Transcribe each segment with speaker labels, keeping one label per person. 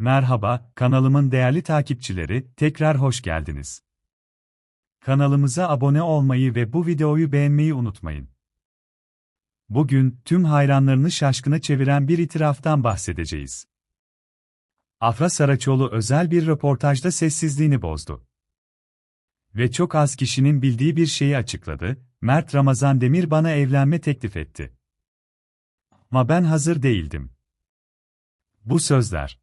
Speaker 1: Merhaba, kanalımın değerli takipçileri, tekrar hoş geldiniz. Kanalımıza abone olmayı ve bu videoyu beğenmeyi unutmayın. Bugün, tüm hayranlarını şaşkına çeviren bir itiraftan bahsedeceğiz. Afra Saraçoğlu özel bir röportajda sessizliğini bozdu. Ve çok az kişinin bildiği bir şeyi açıkladı, Mert Ramazan Demir bana evlenme teklif etti. Ama ben hazır değildim. Bu sözler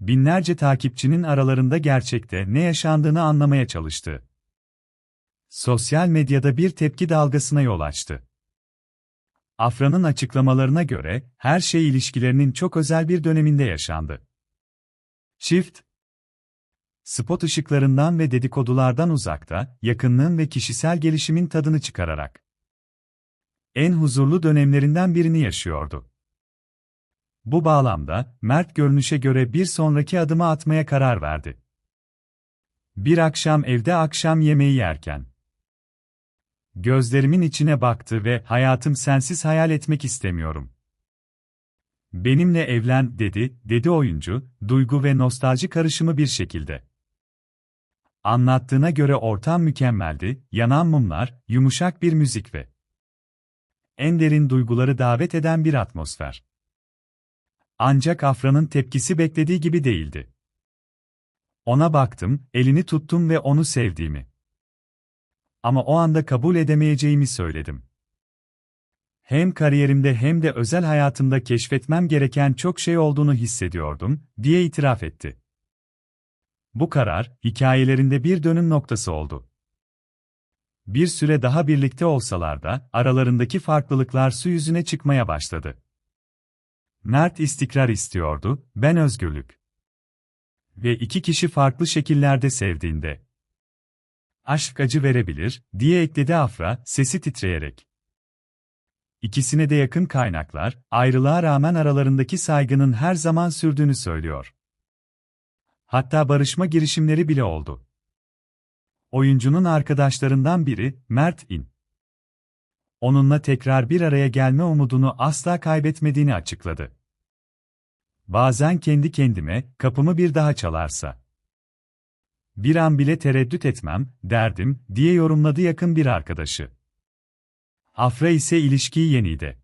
Speaker 1: binlerce takipçinin aralarında gerçekte ne yaşandığını anlamaya çalıştı. Sosyal medyada bir tepki dalgasına yol açtı. Afra'nın açıklamalarına göre, her şey ilişkilerinin çok özel bir döneminde yaşandı. Çift, spot ışıklarından ve dedikodulardan uzakta, yakınlığın ve kişisel gelişimin tadını çıkararak en huzurlu dönemlerinden birini yaşıyordu. Bu bağlamda, Mert görünüşe göre bir sonraki adımı atmaya karar verdi. Bir akşam evde akşam yemeği yerken. Gözlerimin içine baktı ve hayatım sensiz hayal etmek istemiyorum. Benimle evlen dedi, dedi oyuncu, duygu ve nostalji karışımı bir şekilde. Anlattığına göre ortam mükemmeldi, yanan mumlar, yumuşak bir müzik ve en derin duyguları davet eden bir atmosfer. Ancak Afra'nın tepkisi beklediği gibi değildi. Ona baktım, elini tuttum ve onu sevdiğimi. Ama o anda kabul edemeyeceğimi söyledim. Hem kariyerimde hem de özel hayatımda keşfetmem gereken çok şey olduğunu hissediyordum, diye itiraf etti. Bu karar, hikayelerinde bir dönüm noktası oldu. Bir süre daha birlikte olsalar da, aralarındaki farklılıklar su yüzüne çıkmaya başladı. Mert istikrar istiyordu, ben özgürlük. Ve iki kişi farklı şekillerde sevdiğinde. Aşk acı verebilir, diye ekledi Afra, sesi titreyerek. İkisine de yakın kaynaklar, ayrılığa rağmen aralarındaki saygının her zaman sürdüğünü söylüyor. Hatta barışma girişimleri bile oldu. Oyuncunun arkadaşlarından biri, Mert İn onunla tekrar bir araya gelme umudunu asla kaybetmediğini açıkladı. Bazen kendi kendime, kapımı bir daha çalarsa. Bir an bile tereddüt etmem, derdim, diye yorumladı yakın bir arkadaşı. Afra ise ilişkiyi yeniydi.